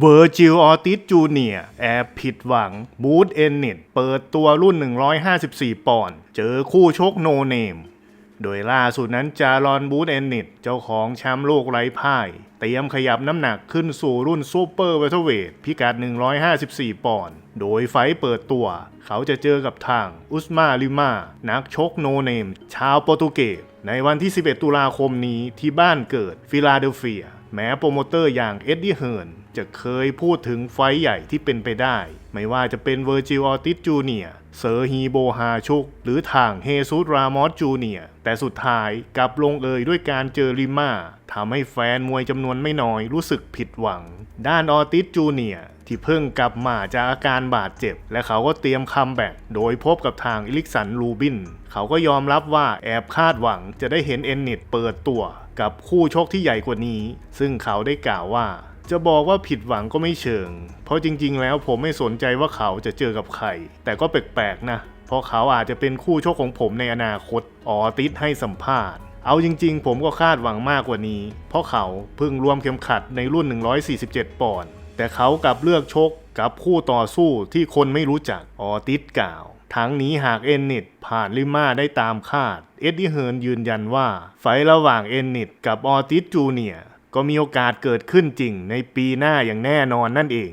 เวอร์จิลออติสจูเนียแอบผิดหวังบูธเอนนิตเปิดตัวรุ่น 154 ปอนด์เจอคู่ชกโนเนม โดยล่าสุดนั้นจารอนบูธเอนนิตเจ้าของแชมป์โลกไร้พ่าย เตรียมขยับน้ำหนักขึ้นสู่รุ่นซูเปอร์เวทเวทพิกัด 154 ปอนด์โดยไฟเปิดตัว เขาจะเจอกับทางอุสมาลิมานักชกโนเนม ชาวโปรตุเกสในวันที่ 11 ตุลาคมนี้ที่บ้านเกิดฟิลาเดลเฟีย แม้โปรโมเตอร์อย่างเอ็ดดี้เฮิร์น จะเคยพูดถึงไฟใหญ่ที่เป็นไปได้ ไม่ว่าจะเป็นเวอร์จิลออติสจูเนียเซอร์ฮีโบฮาชุก หรือทางเฮซุสรามอสจูเนียแต่สุดท้ายกลับลงเอยด้วยการเจอริมาทำให้แฟนมวยจำนวนไม่น้อยรู้สึกผิดหวัง ด้านออติสจูเนียที่เพิ่งกลับมาจากอาการบาดเจ็บ และเขาก็เตรียมคัมแบ็กโดยพบกับทางอิลิกสันลูบิน เขาก็ยอมรับว่าแอบคาดหวังจะได้เห็นเอนนิตเปิดตัว กับคู่ชกที่ใหญ่กว่านี้ ซึ่งเขาได้กล่าวว่า จะบอกว่าผิดหวังก็ไม่เชิง เพราะจริง ๆ แล้วผมไม่สนใจว่าเขาจะเจอกับใคร แต่ก็แปลกๆนะ เพราะเขาอาจจะเป็นคู่โชกของผมในอนาคต ออติสให้สัมภาษณ์ เอาจริง ๆ ผมก็คาดหวังมากกว่านี้ เพราะเขาเพิ่งรวมเข็มขัดในรุ่น 147 ปอนด์ แต่เขากลับเลือกชกกับคู่ต่อสู้ที่คนไม่รู้จัก ออติสกล่าว ทั้งนี้หากเอนนิตผ่านลิม่าได้ตามคาด เอ็ดดี้เฮิร์นยืนยันว่า ไฟระหว่างเอนนิตกับออติสจูเนียร์ ก็มีโอกาสเกิดขึ้นจริงในปีหน้าอย่างแน่นอนนั่นเอง